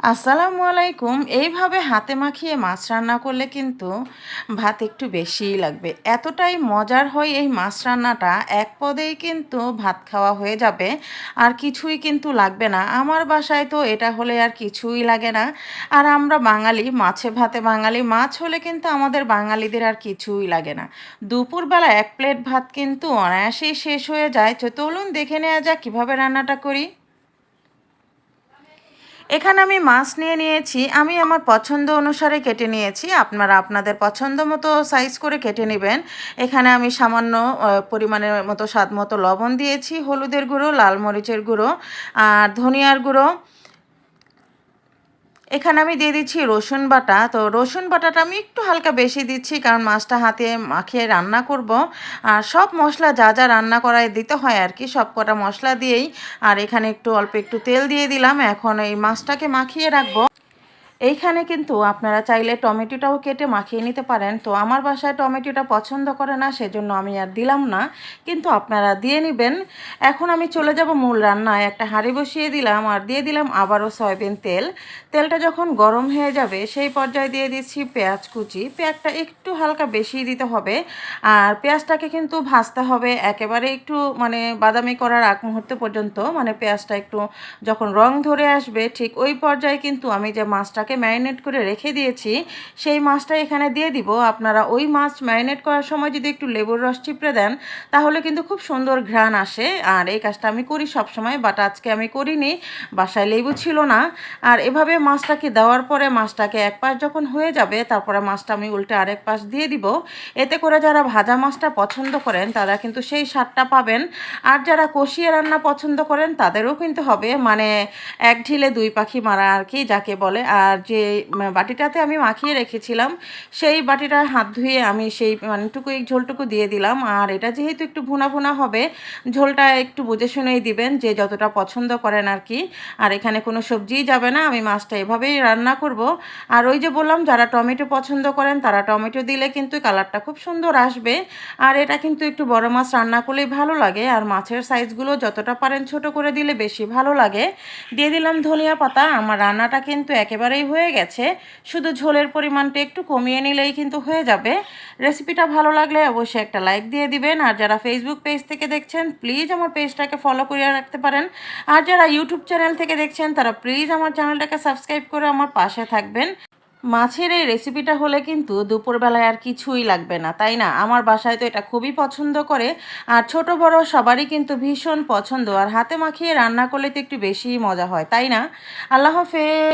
আসসালামু আলাইকুম। এইভাবে হাতে মাখিয়ে মাছ রান্না করলে কিন্তু ভাত একটু বেশিই লাগবে। এতটাই মজার হয় এই মাছ রান্নাটা, এক পদেই কিন্তু ভাত খাওয়া হয়ে যাবে। আর কিছুই কিন্তু লাগবে না। আমার বাসায় তো এটা হলে আর কিছুই লাগে না। আর আমরা বাঙালি, মাছে ভাতে বাঙালি, মাছ হলে কিন্তু আমাদের বাঙালিদের আর কিছুই লাগে না। দুপুরবেলা এক প্লেট ভাত কিন্তু অনায়াসেই শেষ হয়ে যায়। চলুন দেখে নেওয়া যাক কীভাবে রান্নাটা করি। এখানে আমি মাছ নিয়ে নিয়েছি, আমি আমার পছন্দ অনুসারে কেটে নিয়েছি, আপনারা আপনাদের পছন্দ মতো সাইজ করে কেটে নেবেন। এখানে আমি সামান্য পরিমাণের মতো স্বাদ মতো লবণ দিয়েছি, হলুদের গুঁড়ো, লাল মরিচের গুঁড়ো, আর ধনিয়ার গুঁড়ো। এখানে আমি দিয়ে দিচ্ছি রসুন বাটা। তো রসুন বাটাটা আমি একটু হালকা বেশি দিচ্ছি, কারণ মাছটা হাতে মাখিয়ে রান্না করব। আর সব মশলা যা যা রান্না করায় দিতে হয় আর কি, সব কটা মশলা দিয়েই। আর এখানে একটু অল্প একটু তেল দিয়ে দিলাম। এখন এই মাছটাকে মাখিয়ে রাখব। এইখানে কিন্তু আপনারা চাইলে টমেটোটাও কেটে মাখিয়ে নিতে পারেন। তো আমার বাসায় টমেটোটা পছন্দ করে না, সেজন্য আমি আর দিলাম না। কিন্তু আপনারা দিয়ে নেবেন। এখন আমি চলে যাব মূল রান্নায়। একটা হাঁড়ি বসিয়ে দিলাম আর দিয়ে দিলাম আবারও সয়াবিন তেল। তেলটা যখন গরম হয়ে যাবে, সেই পর্যায়ে দিয়ে দিচ্ছি পেঁয়াজ কুচি। পেঁয়াজটা একটু হালকা বেশি দিতে হবে। আর পেঁয়াজটাকে কিন্তু ভাজতে হবে। একেবারে একটু মানে বাদামি করার আগ মুহূর্ত পর্যন্ত। মানে পেঁয়াজটা একটু যখন রং ধরে আসবে, ঠিক ওই পর্যায়ে কিন্তু আমি যে মাছটা মাছটাকে ম্যারিনেট করে রেখে দিয়েছি, সেই মাছটা এখানে দিয়ে দিব। আপনারা ওই মাছ ম্যারিনেট করার সময় যদি একটু লেবুর রস চিপড়ে দেন, তাহলে কিন্তু খুব সুন্দর ঘ্রাণ আসে। আর এই কাজটা আমি করি সব সময় বাট আজকে আমি করিনি, বাসায় লেবু ছিল না। আর এভাবে মাছটাকে দেওয়ার পরে মাছটাকে এক পাশ যখন হয়ে যাবে, তারপরে মাছটা আমি উল্টে আরেক পাশ দিয়ে দিব। এতে করে যারা ভাজা মাছটা পছন্দ করেন, তারা কিন্তু সেই স্বাদটা পাবেন। আর যারা কষিয়ে রান্না পছন্দ করেন, তাদেরও কিন্তু হবে। মানে এক ঢিলে দুই পাখি মারা আর কি, যাকে বলে। আর আর যে বাটিটাতে আমি মাখিয়ে রেখেছিলাম, সেই বাটিটা হাত ধুয়ে আমি সেই মানেটুকু এই ঝোলটুকু দিয়ে দিলাম। আর এটা যেহেতু একটু ভুনা ভুনা হবে, ঝোলটা একটু বুঝে শুনেই দিবেন যে যতটা পছন্দ করেন আর কি। আর এখানে কোনো সবজিই যাবে না, আমি মাছটা এভাবেই রান্না করব। আর ওই যে বললাম, যারা টমেটো পছন্দ করেন, তারা টমেটো দিলে কিন্তু কালারটা খুব সুন্দর আসবে। আর এটা কিন্তু একটু বড় মাছ রান্না করলেই ভালো লাগে। আর মাছের সাইজগুলো যতটা পারেন ছোট করে দিলে বেশি ভালো লাগে। দিয়ে দিলাম ধনিয়া পাতা। আমার রান্নাটা কিন্তু একেবারেই হয়ে গেছে। শুধু ঝোলের পরিমাণটা একটু কমিয়ে নিলেই কিন্তু হয়ে যাবে। রেসিপিটা ভালো লাগলে অবশ্যই একটা লাইক দিয়ে দিবেন। আর যারা ফেসবুক পেজ থেকে দেখছেন প্লিজ আমার পেজটাকে ফলো করিয়ে রাখতে পারেন। আর যারা ইউটিউব চ্যানেল থেকে দেখছেন, তারা প্লিজ আমার চ্যানেলটাকে সাবস্ক্রাইব করে আমার পাশে থাকবেন। মাছের এই রেসিপিটা হলে কিন্তু দুপুরবেলায় আর কিছুই লাগবে না, তাই না? আমার বাসায় তো এটা খুবই পছন্দ করে। আর ছোট বড় সবারই কিন্তু ভীষণ পছন্দ। আর হাতে মাখিয়ে রান্না করলে তো একটু বেশি মজা হয়, তাই না? আল্লাহ হাফেজ!